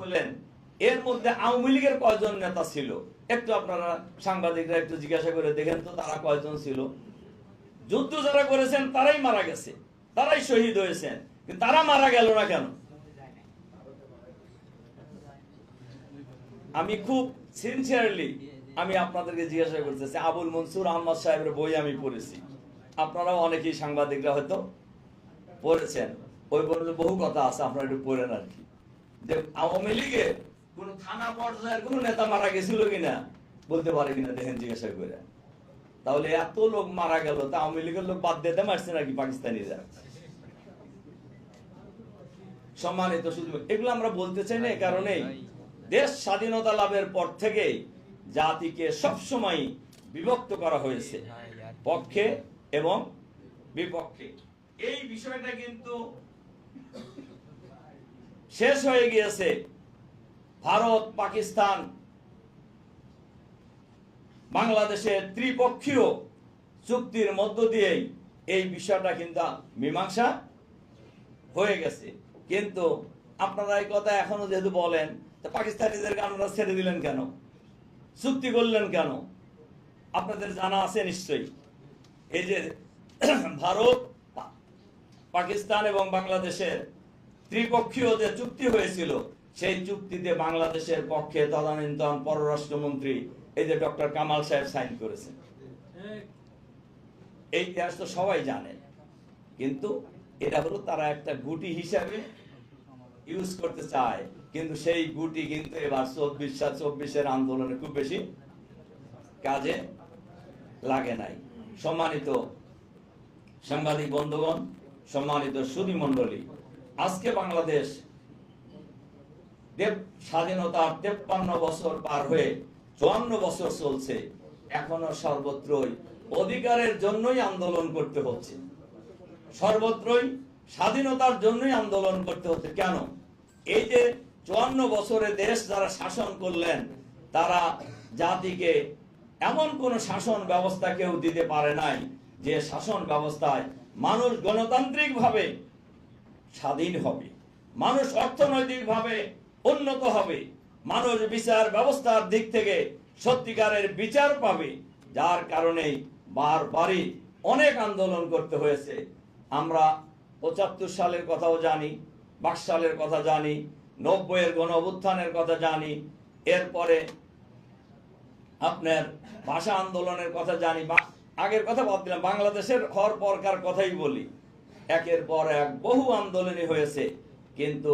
হলেন। এর মধ্যে আওয়ামী লীগের কয়জন নেতা ছিল? একটু আপনারা সাংবাদিকরা একটু জিজ্ঞাসা করে দেখেন তো তারা কয়জন ছিল। যুদ্ধ যারা করেছেন, তারাই মারা গেছে। তারাই শহীদ হয়েছেন। তারা মারা গেল না কেন? আমি খুব সিনসিয়ারলি আমি আপনাদেরকে জিজ্ঞাসা করতেছি আবুল মনসুর আহমদ সাহেবের বই আমি পড়েছি। আপনারাও অনেকেই সাংবাদিকরা হয়তো পড়েছেন। ওই বহু কথা আছে, আপনারা একটু পড়েন আর কি। যে আওয়ামী লীগের কোন থানা পর্যায়ের কোন নেতা মারা গেছিল কিনা, বলতে পারে কিনা দেখেন জিজ্ঞাসা করে। তাহলে এত লোক মারা গেল, তা আওয়ামী লীগের লোক বাদ দিতে মারছে নাকি পাকিস্তানিরা? সম্মানিত শুধু, এগুলো আমরা বলতে চাই না এই কারণেই। দেশ স্বাধীনতা লাভের পর থেকে জাতিকে সবসময় বিভক্ত করা হয়েছে, পক্ষে এবং বিপক্ষে। এই বিষয়টা কিন্তু শেষ হয়ে গিয়েছে। ভারত, পাকিস্তান বাংলাদেশের ত্রিপক্ষীয় চুক্তির মধ্য দিয়েই এই বিষয়টা কিন্তু মীমাংসা হয়ে গেছে। কিন্তু আপনারা এই কথা এখনও যেহেতু বলেন, তো পাকিস্তানিদেরকে আপনারা ছেড়ে দিলেন কেন? চুক্তি করলেন কেন? আপনাদের জানা আছে নিশ্চয়ই। এই যে ভারত, পাকিস্তান এবং বাংলাদেশের ত্রিপক্ষীয় যে চুক্তি হয়েছিল, সেই চুক্তিতে বাংলাদেশের পক্ষে তদানীন্তন পররাষ্ট্রমন্ত্রী এই যে ডক্টর কামাল সাহেব সাইন করেছেন। এই ইতিহাস তো সবাই জানে। কিন্তু এটা হলো তারা একটা গুটি হিসাবে ইউজ করতে চায়। কিন্তু সেই গুটি কিন্তু এবার চব্বিশ চব্বিশের আন্দোলনে খুব বেশি কাজে লাগে নাই। সম্মানিত সাংবাদিক বন্ধুগণ, সম্মানিত সুধী মণ্ডলী আজকে বাংলাদেশ দেব স্বাধীনতার তেপ্পান্ন বছর পার হয়ে চুয়ান্ন বছর চলছে, এখনও সর্বত্রই অধিকারের জন্যই আন্দোলন করতে হচ্ছে। সর্বত্রই স্বাধীনতার জন্যই আন্দোলন করতে হচ্ছে। কেন? এই যে চুয়ান্ন বছরে দেশ যারা শাসন করলেন, তারা জাতিকে এমন কোন শাসন ব্যবস্থা কেউ দিতে পারে নাই, যে শাসন ব্যবস্থায় মানুষ গণতান্ত্রিক ভাবে স্বাধীন হবে। মানুষ অর্থনৈতিকভাবে উন্নত হবে। মানুষ বিচার ব্যবস্থার দিক থেকে সত্যিকারের বিচার পাবে, যার কারণেই বারবারই অনেক আন্দোলন করতে হয়েছে। আমরা পঁচাত্তর সালের কথাও জানি বাক সালের কথা জানি নব্বইয়ের গণ অভ্যুত্থানের কথা জানি, এরপরে আপনার ভাষা আন্দোলনের কথা জানি আগের কথা বাদ দিলাম, বাংলাদেশের হর পরকার কথাই বলি। একের পর এক বহু আন্দোলনই হয়েছে, কিন্তু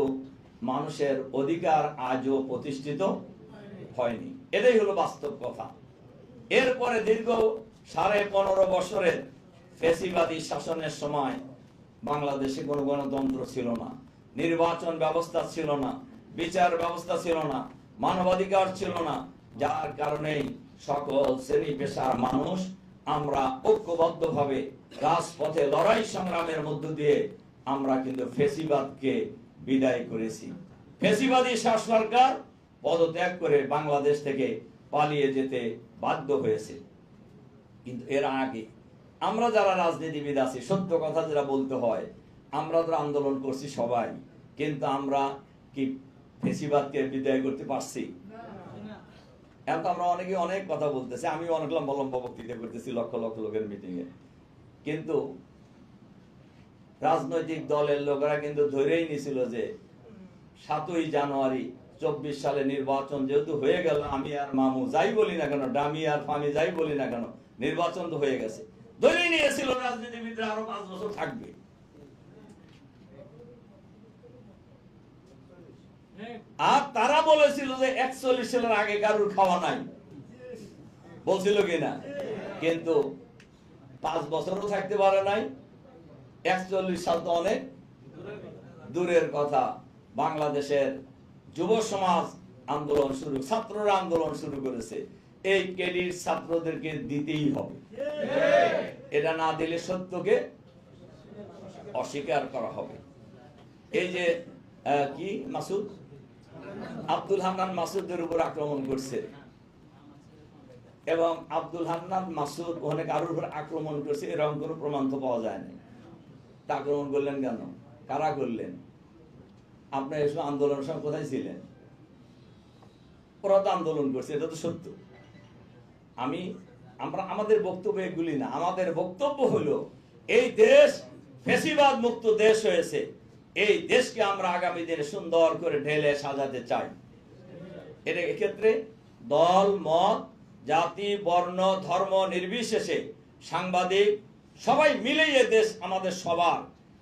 মানুষের অধিকার আজও প্রতিষ্ঠিত হয়নি। এটাই হলো বাস্তব কথা। এরপরে দীর্ঘ সাড়ে পনেরো বছরের ফেসিবাদী শাসনের সময় বাংলাদেশে কোনো গণতন্ত্র ছিল না, নির্বাচন ব্যবস্থা ছিল না, বিচার ব্যবস্থা ছিল না, মানবাধিকার ছিল না, যার কারণেই সকল শ্রেণি পেশার মানুষ আমরা ঐক্যবদ্ধভাবে রাজপথে লড়াই সংগ্রামের মধ্য দিয়ে আমরা কিন্তু ফেসিবাদকে বিদায় করেছি। ফেসিবাদী শাস সরকার পদত্যাগ করে বাংলাদেশ থেকে পালিয়ে যেতে বাধ্য হয়েছে। কিন্তু এর আগে আমরা যারা রাজনীতিবিদ আছি, সত্য কথা যেটা বলতে হয়, আমরা তো আন্দোলন করছি সবাই, কিন্তু আমরা কি ফেসিবাদকে বিদায় করতে পারছি? এখন তো আমরা অনেকে অনেক কথা বলতেছি আমি অনেক লম্বা লম্বা বক্তৃতা করতেছি, লক্ষ লক্ষ লোকের মিটিং এ কিন্তু রাজনৈতিক দলের লোকেরা কিন্তু ধরেই নিছিল যে সাতই জানুয়ারি চব্বিশ সালে নির্বাচন যেহেতু হয়ে গেল, আমি আর মামু যাই বলি না কেন, ডামি আর ফামি যাই বলি না কেন, নির্বাচন তো হয়ে গেছে। ধরেই নিয়েছিল রাজনীতিবিদরা আরও পাঁচ বছর থাকবে। আর তারা বলেছিল যে একচল্লিশ সালের আগে কারুর খাওয়া নাই। বলছিল কিনা? কিন্তু পাঁচ বছরও থাকতে পারে নাই। একচল্লিশ সাল তো অনেক দূরের কথা। বাংলাদেশের যুব সমাজ আন্দোলন শুরু, ছাত্ররা আন্দোলন শুরু করেছে। এই ক্রেডিট ছাত্রদেরকে দিতেই হবে। এটা না দিলে সত্যকে অস্বীকার করা হবে। এই যে কি, মাসুদ? আব্দুল হান্নান মাসুদের উপর আক্রমণ করছে। এবং আব্দুল হান্নান মাসুদ ওখানে কারোর উপর আক্রমণ করছে, এরকম কোনো প্রমাণ তো পাওয়া যায় না তা আক্রমণ করলেন কেন? কারা করলেন? আপনি এসব আন্দোলনের সময় কোথায় ছিলেন? ওরা তো আন্দোলন করছে, এটা তো সত্য। আমি, আমরা, আমাদের বক্তব্য এগুলি না। আমাদের বক্তব্য হলো, এই দেশ ফেসিবাদ মুক্ত দেশ হয়েছে। এই দেশকে আমরা আগামী দিনে সুন্দর করে ঢেলে সাজাতে চাই। এর এক্ষেত্রে দল, মত, জাতি, বর্ণ, ধর্ম নির্বিশেষে সাংবাদিক সবাই মিলেই এ দেশ আমাদের সবার।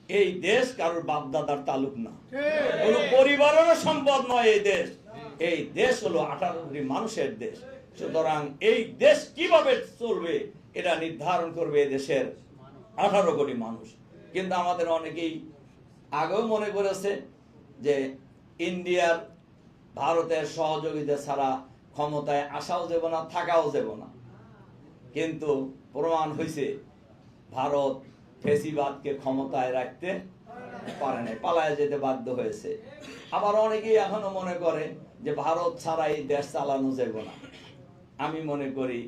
এই দেশ কারোর বাপদাদার তালুক না। কোন পরিবারেরও সম্পদ নয় এই দেশ। এই দেশ হলো আঠারো কোটি মানুষের দেশ। সুতরাং এই দেশ কীভাবে চলবে, এটা নির্ধারণ করবে দেশের আঠারো কোটি মানুষ। কিন্তু আমাদের অনেকেই আগেও মনে করেছে যে ইন্ডিয়ার ভারতের সহযোগিতা ছাড়া ক্ষমতায় আসাও যাব না, থাকাও যাব না। কিন্তু প্রমাণ হয়েছে, ভারত ফেসিবাদকে ক্ষমতায় রাখতে পারে নাই, পালায় যেতে বাধ্য হয়েছে। আবার অনেকেই এখনও মনে করে যে ভারত ছাড়া এই দেশ চালানো যাব না। আমি মনে করি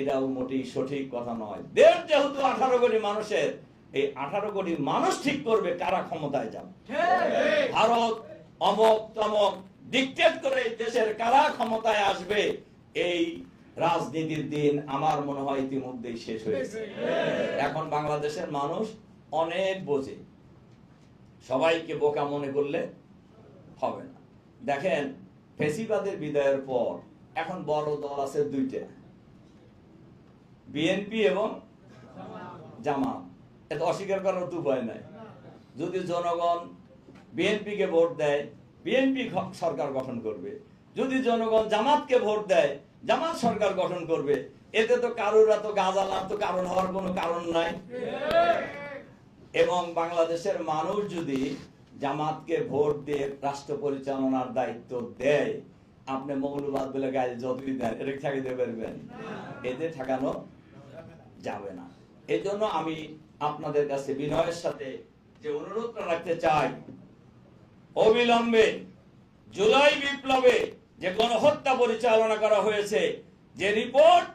এটাও মোটেই সঠিক কথা নয়। দেশ যেহেতু আঠারো কোটি মানুষের এই আঠারো কোটি মানুষ ঠিক করবে কারা ক্ষমতায় যাবে? ভারত অমক তমক ডিকটেট করে দেশের কারা ক্ষমতায় আসবে? এই রাজনীতির দিন আমার মনে হয় ইতিমধ্যেই শেষ হয়েছে এখন বাংলাদেশের মানুষ অনেক বোঝে। সবাইকে বোকা মনে করলে হবে না। দেখেন ফেসিবাদের বিদায়ের পর এখন বড় দল আছে দুইটা। বিএনপি এবং জামাত। এটা অস্বীকার করার তো উপায় নাই। যদি জনগণ বিএনপি কে ভোট দেয়, বিএনপি সরকার গঠন করবে। যদি জনগণ জামাতকে ভোট দেয়, জামাত সরকার গঠন করবে। এতে তো কারোর এত গাজালার তো কারণ হওয়ার কোনো কারণ নাই। এবং বাংলাদেশের মানুষ যদি জামাতকে ভোট দিয়ে রাষ্ট্র পরিচালনার দায়িত্ব দেয়, আপনি মৌলবাদ বলে গায়ে যতই দেন, এটা ঠেকাইতে পারবেন? এদের ঠেকানো যাবে না। এই জন্য আমি আপনাদের কাছে বিনয়ের সাথে যে অনুরোধটা রাখতে চাই, অবিলম্বে জুলাই বিপ্লবে যে গণহত্যা পরিচালনা করা হয়েছে, যে রিপোর্ট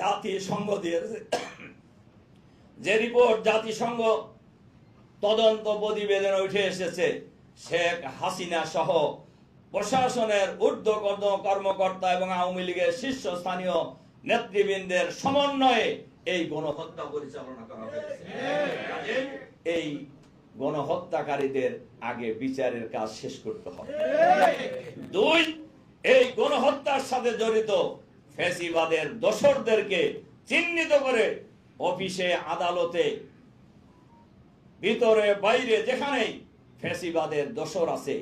জাতিসংঘ দিয়েছে, যে রিপোর্ট জাতিসংঘ তদন্ত প্রতিবেদনে উঠে এসেছে, শেখ হাসিনা সহ প্রশাসনের ঊর্ধ্বতন কর্মকর্তা এবং আওয়ামী লীগের শীর্ষস্থানীয় নেতৃবৃন্দের সমন্বয়ে এই গণহত্যা পরিচালনা করা হয়েছে। এই গণহত্যাকারীদের আগে বিচারের কাজ শেষ করতে হবে। দুই, এই গণহত্যার সাথে জড়িত ফেসিবাদের দোসরদেরকে চিহ্নিত করে অফিসে, আদালতে, ভিতরে, বাইরে, যেখানেই ফেসিবাদের দোসর আছে,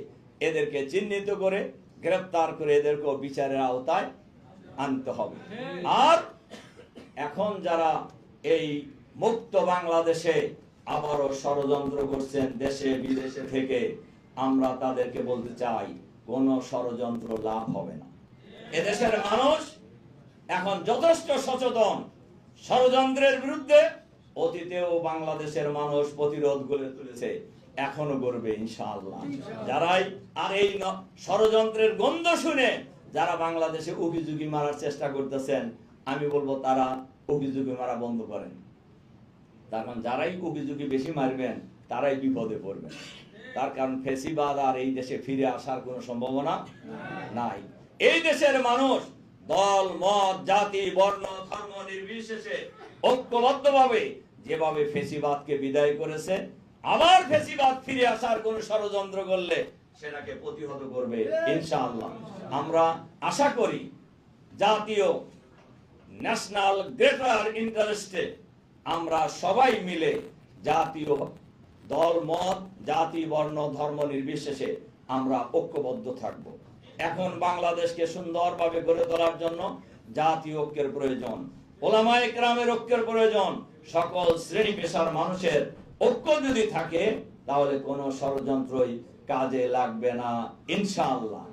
এদেরকে চিহ্নিত করে, গ্রেপ্তার করে এদেরকে বিচারের আওতায় আনতে হবে। আর এখন যারা এই মুক্ত বাংলাদেশে আবারও ষড়যন্ত্র করছেন দেশে বিদেশে থেকে আমরা তাদেরকে বলতে চাই কোন ষড়যন্ত্র লাভ হবে না। এদেশের মানুষ এখন যথেষ্ট সচেতন। ষড়যন্ত্রের বিরুদ্ধে অতীতেও বাংলাদেশের মানুষ প্রতিরোধ গড়ে তুলেছে এখনও করবে ইনশাআল্লাহ। যারাই আর এই ষড়যন্ত্রের গন্ধ শুনে যারা বাংলাদেশে অভিযোগী মারার চেষ্টা করতেছেন আমি বলব তারা অভিযোগী মারা বন্ধ করেন। তার কারণ যারাই অভিযোগী বেশি মারবেন, তারাই বিপদে পড়বেন। তার কারণ ফেসিবাদ আর এই দেশে ফিরে আসার কোনো সম্ভাবনা নাই। এই দেশের মানুষ দল, মত, জাতি, বর্ণ, ধর্ম নির্বিশেষে ঐক্যবদ্ধভাবে যেভাবে ফেসিবাদকে বিদায় করেছে, আবার ফেসিবাদ ফিরে আসার কোন ষড়যন্ত্র করলে সেটাকে প্রতিহত করবে ইনশাআল্লাহ। আমরা আশা করি জাতীয় ন্যাশনাল গ্রেটার ইন্টারেস্টে আমরা সবাই মিলে জাতীয় দল, মত, জাতি, বর্ণ, ধর্ম নির্বিশেষে আমরা ঐক্যবদ্ধ থাকব। এখন বাংলাদেশকে সুন্দরভাবে গড়ে তোলার জন্য জাতীয় ঐক্যের প্রয়োজন ওলামায়ে কেরামের ঐক্যের প্রয়োজন, সকল শ্রেণি পেশার মানুষের ঐক্য যদি থাকে, তাহলে কোনো ষড়যন্ত্রই কাজে লাগবে না, ইনশাআল্লাহ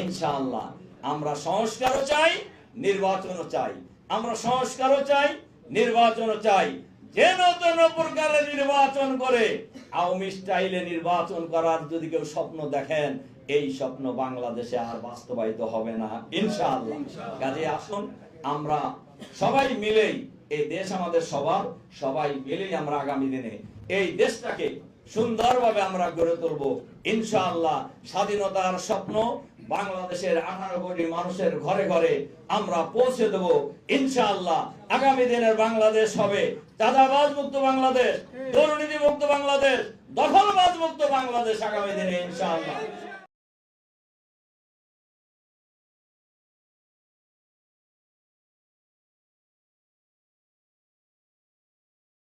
ইনশাআল্লাহ। আমরা সংস্কারও চাই, নির্বাচনও চাই। আমরা সংস্কারও চাই নির্বাচনও চাই। যেন তেন প্রকারে নির্বাচন করে আওয়ামী স্টাইলে নির্বাচন করার যদি কেউ স্বপ্ন দেখেন এই স্বপ্ন বাংলাদেশে আর বাস্তবায়িত হবে না ইনশাআল্লাহ। কাজে আসুন আমরা সবাই মিলেই এই দেশ আমাদের সবার সবাই মিলেই আমরা আগামী দিনে এই দেশটাকে সুন্দরভাবে আমরা গড়ে তুলব। ইনশাআল্লাহ স্বাধীনতার স্বপ্ন বাংলাদেশের আঠারো কোটি মানুষের ঘরে ঘরে আমরা পৌঁছে দেব। ইনশাআল্লাহ আগামী দিনের বাংলাদেশ হবে চাঁদাবাজ মুক্ত বাংলাদেশ, দুর্নীতি মুক্ত বাংলাদেশ, দখলবাজ মুক্ত বাংলাদেশ আগামী দিনে, ইনশাআল্লাহ।